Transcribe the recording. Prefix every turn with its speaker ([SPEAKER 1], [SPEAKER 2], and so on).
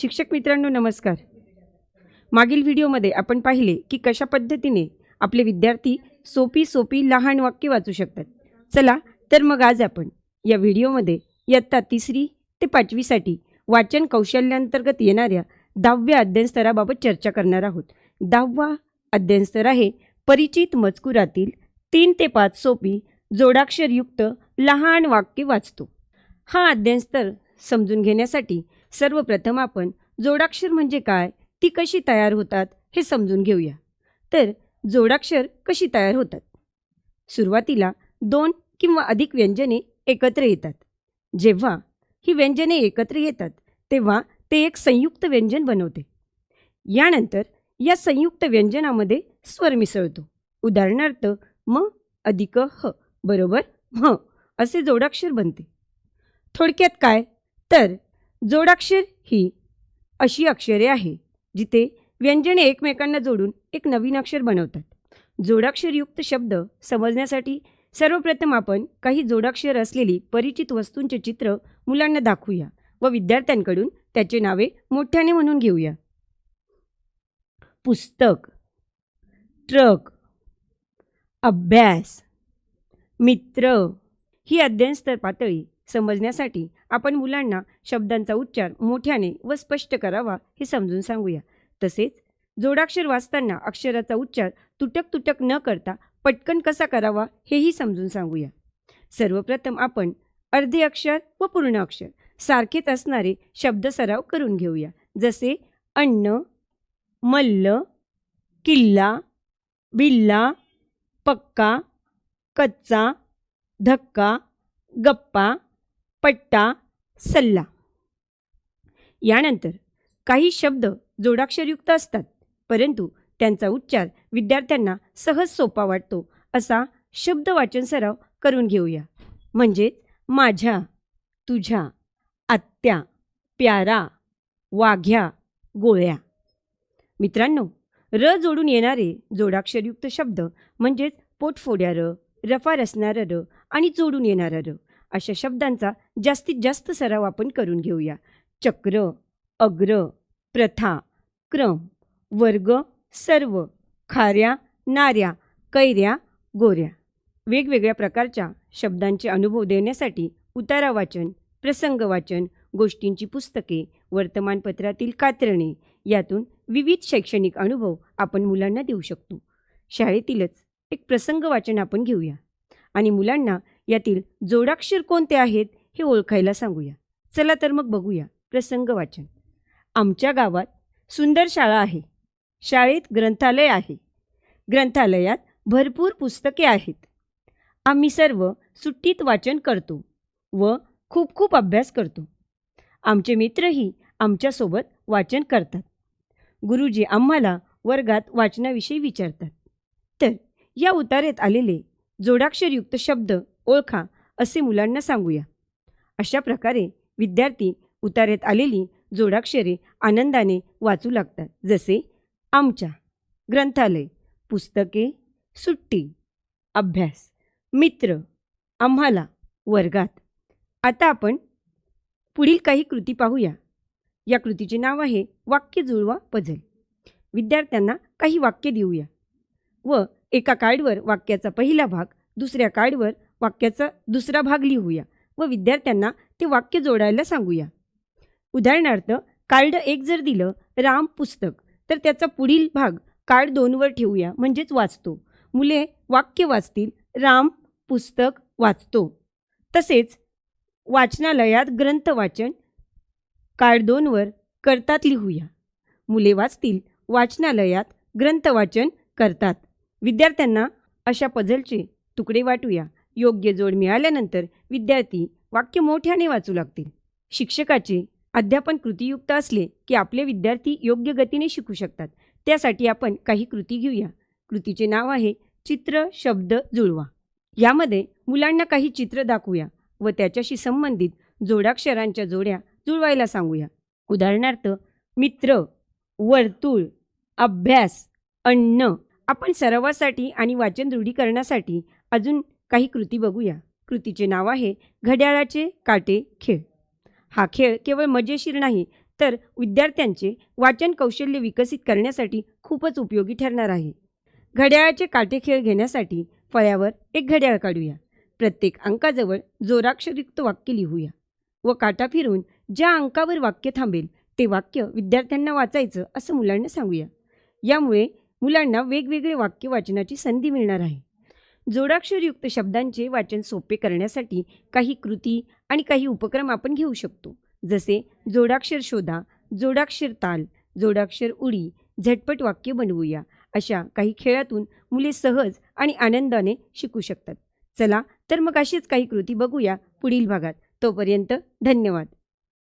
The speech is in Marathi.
[SPEAKER 1] शिक्षक मित्रांनो नमस्कार. मागील व्हिडिओमध्ये आपण पाहिले की कशा पद्धतीने आपले विद्यार्थी सोपी सोपी लहान वाक्य वाचू शकतात. चला तर मग आज आपण या व्हिडिओमध्ये इयत्ता तिसरी ते पाचवीसाठी वाचन कौशल्यांतर्गत येणाऱ्या दहाव्या अध्ययन स्तराबाबत चर्चा करणार आहोत. दहावा अध्ययन स्तर आहे परिचित मजकुरातील तीन ते पाच सोपी जोडाक्षरयुक्त लहान वाक्य वाचतो. हा अध्ययन स्तर समजून घेण्यासाठी सर्वप्रथम आपण जोडाक्षर म्हणजे काय? ती कशी तयार होतात? हे समजून घेऊया. तर जोडाक्षर कशी तयार होतात? सुरुवातीला दोन किंवा अधिक व्यंजने एकत्र येतात. जेव्हा ही व्यंजने एकत्र येतात तेव्हा ते एक संयुक्त व्यंजन बनवते. यानंतर या संयुक्त व्यंजनामध्ये स्वर मिसळतो. उदाहरणार्थ म अधिक ह बरोबर? ह असे जोडाक्षर बनते. थोडक्यात काय? तर जोडाक्षर ही अशी अक्षरे आहे जिथे व्यंजने एकमेकांना जोडून एक नवीन अक्षर बनवतात. जोडाक्षरयुक्त शब्द समजण्यासाठी सर्वप्रथम आपण काही जोडाक्षर असलेली परिचित वस्तूंचे चित्र मुलांना दाखवूया व विद्यार्थ्यांकडून त्याचे नावे मोठ्याने म्हणून घेऊया. पुस्तक ट्रक अभ्यास मित्र ही अध्ययनस्तर पातळी समजण्यासाठी आपण मुलांना शब्दांचा उच्चार मोठ्याने व स्पष्ट करावा हे समजून सांगूया. तसेच जोडाक्षर वाचताना अक्षराचा उच्चार तुटक तुटक न करता पटकन कसा करावा हेही समजून सांगूया. सर्वप्रथम आपण अर्धे अक्षर व पूर्ण अक्षर सारखेच असणारे शब्द सराव करून घेऊया. जसे अन्न मल्ल किल्ला बिल्ला पक्का कच्चा धक्का गप्पा पट्टा सल्ला. यानंतर काही शब्द जोडाक्षरयुक्त असतात परंतु त्यांचा उच्चार विद्यार्थ्यांना सहज सोपा वाटतो असा शब्द वाचन सराव करून घेऊया. म्हणजेच माझ्या तुझ्या आत्या प्यारा वाघ्या गोळ्या. मित्रांनो र जोडून येणारे जोडाक्षरयुक्त शब्द म्हणजेच पोटफोड्या र रफा रसणारा र आणि जोडून येणारं र अशा शब्दांचा जास्तीत जास्त सराव आपण करून घेऊया. चक्र अग्र प्रथा क्रम वर्ग सर्व खाऱ्या नाऱ्या कैऱ्या गोऱ्या. वेगवेगळ्या प्रकारच्या शब्दांचे अनुभव देण्यासाठी उतारा वाचन प्रसंग वाचन गोष्टींची पुस्तके वर्तमानपत्रातील कात्रणे यातून विविध शैक्षणिक अनुभव आपण मुलांना देऊ शकतो. शाळेतीलच एक प्रसंग वाचन आपण घेऊया. आणि मुलांना यातील जोडाक्षर कोणते आहेत? हे ओळखायला सांगूया. चला तर मग बघूया. प्रसंग वाचन. आमच्या गावात सुंदर शाळा आहे. शाळेत ग्रंथालय आहे. ग्रंथालयात भरपूर पुस्तके आहेत. आम्ही सर्व सुट्टीत वाचन करतो व खूप खूप अभ्यास करतो. आमचे मित्रही आमच्यासोबत वाचन करतात. गुरुजी आम्हाला वर्गात वाचनाविषयी विचारतात. तर या उतारेत आलेले जोडाक्षरयुक्त शब्द ओळखा असे मुलांना सांगूया. अशा प्रकारे विद्यार्थी उतारेत आलेली जोडाक्षरे आनंदाने वाचू लागतात. जसे आमच्या ग्रंथालय पुस्तके सुट्टी अभ्यास मित्र आम्हाला वर्गात. आता आपण पुढील काही कृती पाहूया. या कृतीचे नाव आहे वाक्य जुळवा पझल विद्यार्थ्यांना काही वाक्य देऊया. व एका कार्डवर वाक्याचा पहिला भाग दुसऱ्या कार्डवर वाक्याचा दुसरा भाग लिहूया. व विद्यार्थ्यांना ते वाक्य जोडायला सांगूया. उदाहरणार्थ कार्ड एक जर दिलं राम पुस्तक तर त्याचा पुढील भाग कार्ड दोनवर ठेवूया म्हणजेच वाचतो. मुले वाक्य वाचतील राम पुस्तक वाचतो. तसेच वाचनालयात ग्रंथ वाचन कार्ड दोनवर करतात लिहूया. मुले वाचतील वाचनालयात ग्रंथ वाचन करतात. विद्यार्थ्यांना अशा पझलचे तुकडे वाटूया. योग्य जोड मिळाल्यानंतर विद्यार्थी वाक्य मोठ्याने वाचू लागतील. शिक्षकाचे अध्यापन कृतीयुक्त असले की आपले विद्यार्थी योग्य गतीने शिकू शकतात. त्यासाठी आपण काही कृती घेऊया. कृतीचे नाव आहे चित्र शब्द जुळवा. यामध्ये मुलांना काही चित्र दाखवूया व त्याच्याशी संबंधित जोडाक्षरांच्या जोड्या जुळवायला सांगूया. उदाहरणार्थ मित्र वर्तुळ अभ्यास अन्न. आपण सरावासाठी आणि वाचन दृढीकरणासाठी अजून काही कृती बघूया. कृतीचे नाव आहे घड्याळाचे काटे खेळ. हा खेळ केवळ मजेशीर नाही तर विद्यार्थ्यांचे वाचन कौशल्य विकसित करण्यासाठी खूपच उपयोगी ठरणार आहे. घड्याळाचे काटे खेळ घेण्यासाठी फळ्यावर एक घड्याळ काढूया. प्रत्येक अंकाजवळ जोराक्षरयुक्त वाक्य लिहूया व काटा फिरून ज्या अंकावर वाक्य थांबेल ते वाक्य विद्यार्थ्यांना वाचायचं असं मुलांना सांगूया. यामुळे मुलांना वेगवेगळे वाक्य वाचनाची संधी मिळणार आहे. जोडाक्षरयुक्त शब्दांचे वाचन सोपे करण्यासाठी काही कृती आणि काही उपक्रम आपण घेऊ शकतो. जसे जोडाक्षर शोधा जोडाक्षर ताल जोडाक्षर उडी झटपट वाक्य बनवूया अशा काही खेळातून मुले सहज आणि आनंदाने शिकू शकतात. चला तर मग अशीच काही कृती बघूया पुढील भागात. तोपर्यंत धन्यवाद.